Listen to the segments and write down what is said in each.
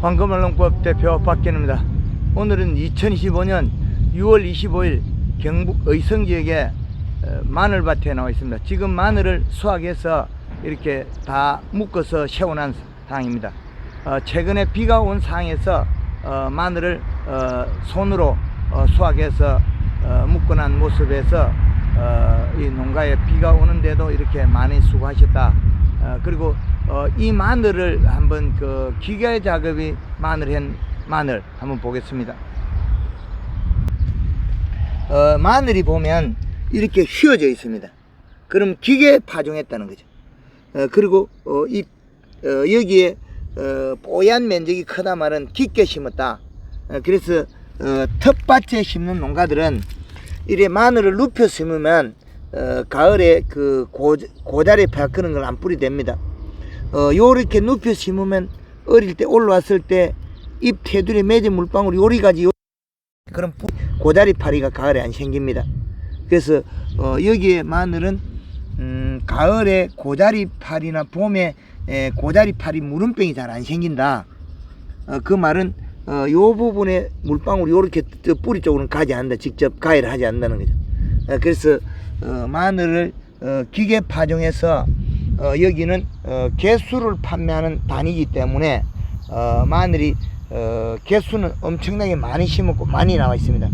황금언론법 대표 박견입니다. 오늘은 2025년 6월 25일 경북 의성 지역에 어, 마늘밭에 나와 있습니다. 지금 마늘을 수확해서 이렇게 다 묶어서 세워놓은 상황입니다. 어, 최근에 비가 온 상황에서 어, 마늘을 어, 손으로 어, 수확해서 어, 묶어놓은 모습에서 어, 이 농가에 비가 오는데도 이렇게 많이 수고하셨다. 어, 그리고 어, 이 마늘을 한번 그 기계 작업이 마늘 한 마늘 한번 보겠습니다. 어, 마늘이 보면 이렇게 휘어져 있습니다. 그럼 기계 파종했다는 거죠. 어, 그리고 어, 이 어, 여기에 어, 뽀얀 면적이 크다 말은 깊게 심었다. 어, 그래서 어, 텃밭에 심는 농가들은 이래 마늘을 눕혀 심으면 어, 가을에 그 고, 고자리 펴크는 걸 안 뿌리 됩니다. 어, 요렇게 눕혀 심으면 어릴 때 올라왔을 때 잎 테두리 맺은 물방울 요리가지 요 뿌- 고자리 파리가 가을에 안 생깁니다. 그래서 어, 여기에 마늘은 음, 가을에 고자리 파리나 봄에 에, 고자리 파리 물음병이 잘 안 생긴다. 어, 그 말은 어, 요 부분에 물방울이 요렇게 저 뿌리 쪽으로는 가지 않는다. 직접 가해를 하지 않는다는 거죠. 어, 그래서 어, 마늘을 어, 기계 파종해서 어, 여기는 어, 개수를 판매하는 단위이기 때문에 어, 마늘이 어, 개수는 엄청나게 많이 심었고 많이 나와 있습니다.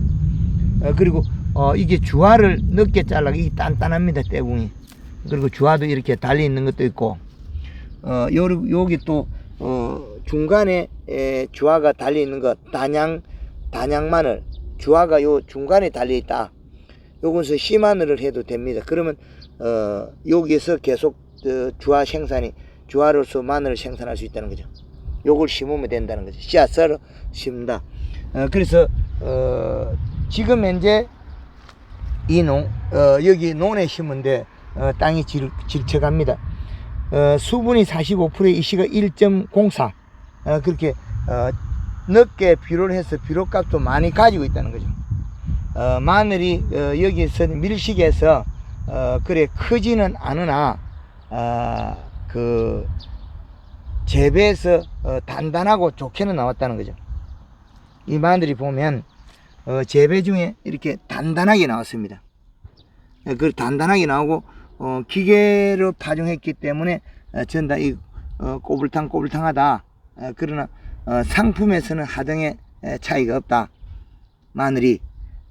어, 그리고 어, 이게 주화를 늦게 잘라 이게 단단합니다 떼궁이. 그리고 주화도 이렇게 달려 있는 것도 있고 어, 요, 여기 또 어, 중간에 에, 주화가 달려 있는 것 단양 단양 마늘 주화가 요 중간에 달려 있다. 요것은 씨마늘을 해도 됩니다. 그러면 어, 여기에서 계속 어, 주화 생산이 주화로서 마늘을 생산할 수 있다는 거죠. 요걸 심으면 된다는 거죠. 씨앗을 심는다. 어, 그래서 어, 지금 현재 이 농, 어, 여기 논에 심은데 어, 땅이 질, 질척합니다. 어, 수분이 45%에 이 시가 1.04 어, 그렇게 어, 늦게 비료를 해서 비료값도 많이 가지고 있다는 거죠. 어, 마늘이 어, 여기서 밀식에서 어, 그래 크지는 않으나 아, 그 재배해서 어, 단단하고 좋게는 나왔다는 거죠. 이 마늘이 보면 어, 재배 중에 이렇게 단단하게 나왔습니다. 예, 그 단단하게 나오고 어, 기계로 파종했기 때문에 어, 전부 다이 어, 꼬불탕 꼬불탕하다. 어, 그러나 어, 상품에서는 하등의 에, 차이가 없다. 마늘이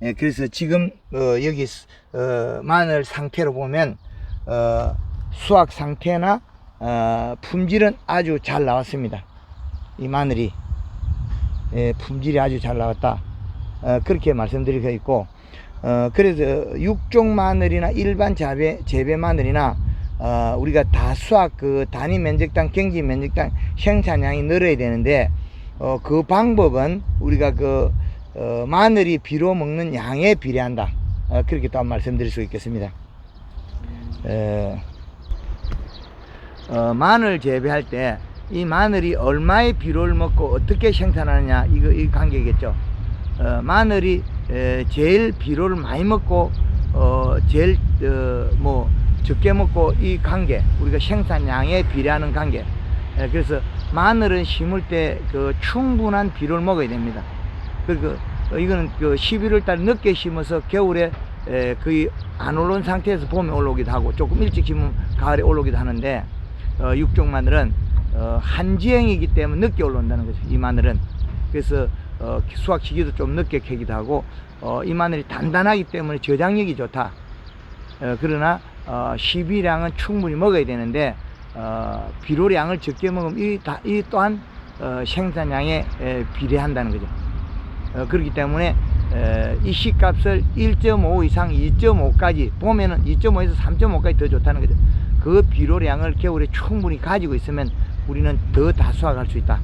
예, 그래서 지금 어, 여기 스- 어, 마늘 상태로 보면 어, 수확 상태나 어, 품질은 아주 잘 나왔습니다. 이 마늘이 예, 품질이 아주 잘 나왔다. 어, 그렇게 말씀드리고 있고 어, 그래서 육종 마늘이나 일반 재배, 재배 마늘이나 어, 우리가 다 수확 그 단위 면적당 경지 면적당 생산량이 늘어야 되는데 어, 그 방법은 우리가 그 어, 마늘이 비로 먹는 양에 비례한다. 어, 그렇게 또 말씀드릴 수 있겠습니다. 에, 어, 마늘 재배할 때 이 마늘이 얼마의 비료를 먹고 어떻게 생산하느냐 이거 이 관계겠죠. 어, 마늘이 에, 제일 비료를 많이 먹고 어, 제일 어, 뭐 적게 먹고 이 관계 우리가 생산량에 비례하는 관계. 에, 그래서 마늘은 심을 때 그 충분한 비료를 먹어야 됩니다. 그, 그 이거는 그 11월 달 늦게 심어서 겨울에 에, 거의 안 올라온 상태에서 봄에 올라오기도 하고 조금 일찍 심으면 가을에 올라오기도 하는데 어, 육종 마늘은 어, 한지형이기 때문에 늦게 올라온다는 거죠. 이 마늘은 그래서 어, 수확 시기도 좀 늦게 캐기도 하고 어, 이 마늘이 단단하기 때문에 저장력이 좋다. 어, 그러나 어, 시비량은 충분히 먹어야 되는데 어, 비료량을 적게 먹으면 이, 다, 이 또한 어, 생산량에 에, 비례한다는 거죠. 어, 그렇기 때문에 에, 이 씨값을 1.5 이상 2.5까지 보면은 2.5에서 3.5까지 더 좋다는 거죠. 그 비료량을 겨울에 충분히 가지고 있으면 우리는 더 다수확할 수 있다.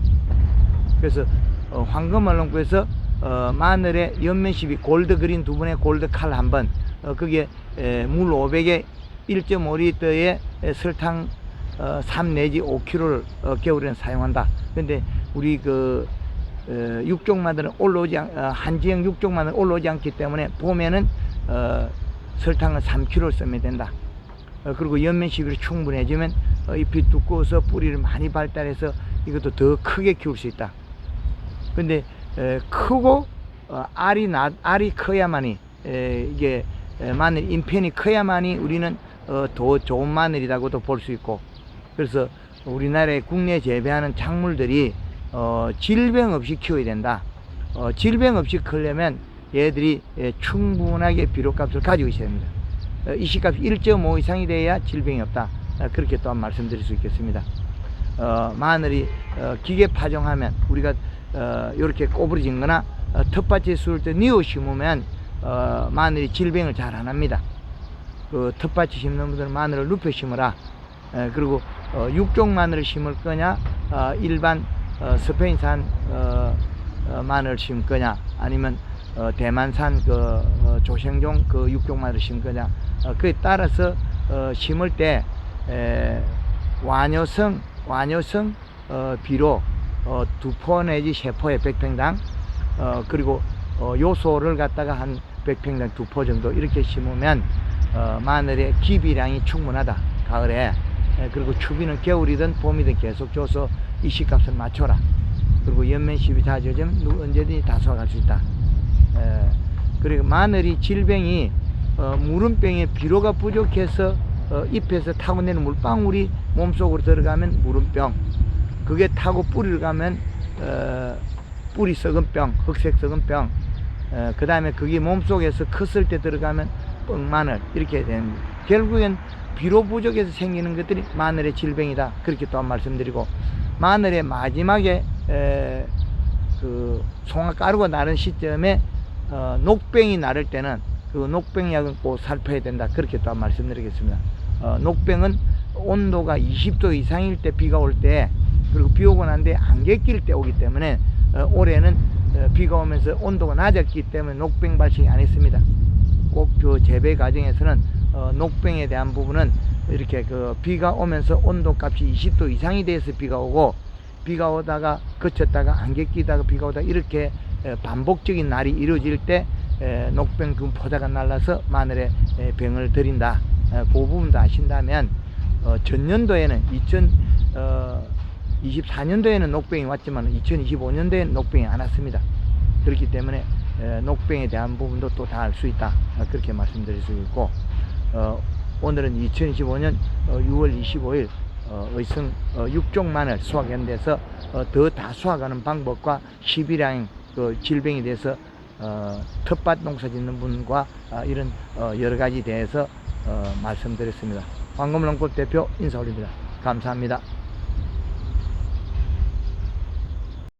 그래서 어, 황금말농구에서 어, 마늘에 옆면 시비 골드 그린 두 분의 골드 칼 한 번, 어, 그게 에, 물 500에 1.5리터에 설탕 어, 3 내지 5kg를 어, 겨울에는 사용한다. 근데 우리 그 어, 육종마늘은 올라오지 않, 어, 한지형 육종마늘 올라오지 않기 때문에 봄에는 어, 설탕을 3kg를 쓰면 된다. 어, 그리고 연면 시비를 충분해지면 어, 잎이 두꺼워서 뿌리를 많이 발달해서 이것도 더 크게 키울 수 있다. 근데 에, 크고 어, 알이 나, 알이 커야만이 에, 이게 에, 마늘 인편이 커야만이 우리는 어, 더 좋은 마늘이라고도 볼 수 있고 그래서 우리나라에 국내 재배하는 작물들이 어, 질병 없이 키워야 된다. 어, 질병 없이 크려면 얘들이 예, 충분하게 비료값을 가지고 있어야 됩니다. 어, 이시값 1.5 이상이 돼야 질병이 없다. 어, 그렇게 또한 말씀드릴 수 있겠습니다. 어, 마늘이 어, 기계 파종하면 우리가 어, 이렇게 꼬부러진 거나 어, 텃밭에 쓸때 뉘어 심으면 어, 마늘이 질병을 잘 안 합니다. 그 텃밭에 심는 분들은 마늘을 눕혀 심어라. 에, 그리고 어, 육종 마늘을 심을 거냐, 어, 일반 어, 스페인산 어, 어, 마늘 심을 거냐, 아니면 어, 대만산 그 어, 조생종 그 육종 마늘 심을 거냐, 어, 그에 따라서 어, 심을 때 에, 완효성 완효성 어, 비료 어, 두포 내지 세 포에 100평당 어, 그리고 어, 요소를 갖다가 한 100평당 두 포 정도 이렇게 심으면 어, 마늘의 기비량이 충분하다 가을에. 에, 그리고 추비는 겨울이든 봄이든 계속 줘서 이시값을 맞춰라. 그리고 연면 시비 누- 언제든지 다 수확할 수 있다. 에, 그리고 마늘이 질병이 어, 무름병에 비료가 부족해서 어, 잎에서 타고내는 물방울이 몸속으로 들어가면 무름병. 그게 타고 뿌리를 가면 어, 뿌리 썩은 병 흑색 썩은 병. 어, 그 다음에 그게 몸속에서 컸을 때 들어가면 뻥 마늘. 이렇게 됩니다 결국엔 비료 부족에서 생기는 것들이 마늘의 질병이다. 그렇게 또한 말씀드리고 마늘의 마지막에 에, 그 송화가루가 나는 시점에 어, 녹병이 나를 때는 그 녹병약은 꼭 살펴야 된다. 그렇게 또 말씀드리겠습니다. 어, 녹병은 온도가 20도 이상일 때 비가 올 때 그리고 비 오고 난 뒤에 안개 낄 때 오기 때문에 어, 올해는 어, 비가 오면서 온도가 낮았기 때문에 녹병 발생이 안 했습니다. 꼭 그 재배 과정에서는 어, 녹병에 대한 부분은 이렇게 그 비가 오면서 온도 값이 20도 이상이 돼서 비가 오고 비가 오다가 그쳤다가 안개 끼다가 비가 오다 이렇게 에, 반복적인 날이 이루어질 때 에, 녹병 금 포자가 날라서 마늘에 에, 병을 들인다. 에, 그 부분도 아신다면 어, 전년도에는 2024년도에는 녹병이 왔지만 2025년도에는 녹병이 안 왔습니다. 그렇기 때문에 에, 녹병에 대한 부분도 또 다 알 수 있다. 어, 그렇게 말씀드릴 수 있고 어, 오늘은 2025년 6월 25일 어, 의성 어, 육종 마늘 수확연대에서 어, 더다 수확하는 방법과 11량 그 질병에 대해서 어, 텃밭 농사 짓는 분과 아, 이런 어, 여러 가지 대해서 어, 말씀드렸습니다. 황금농꽃 대표 인사 올립니다. 감사합니다.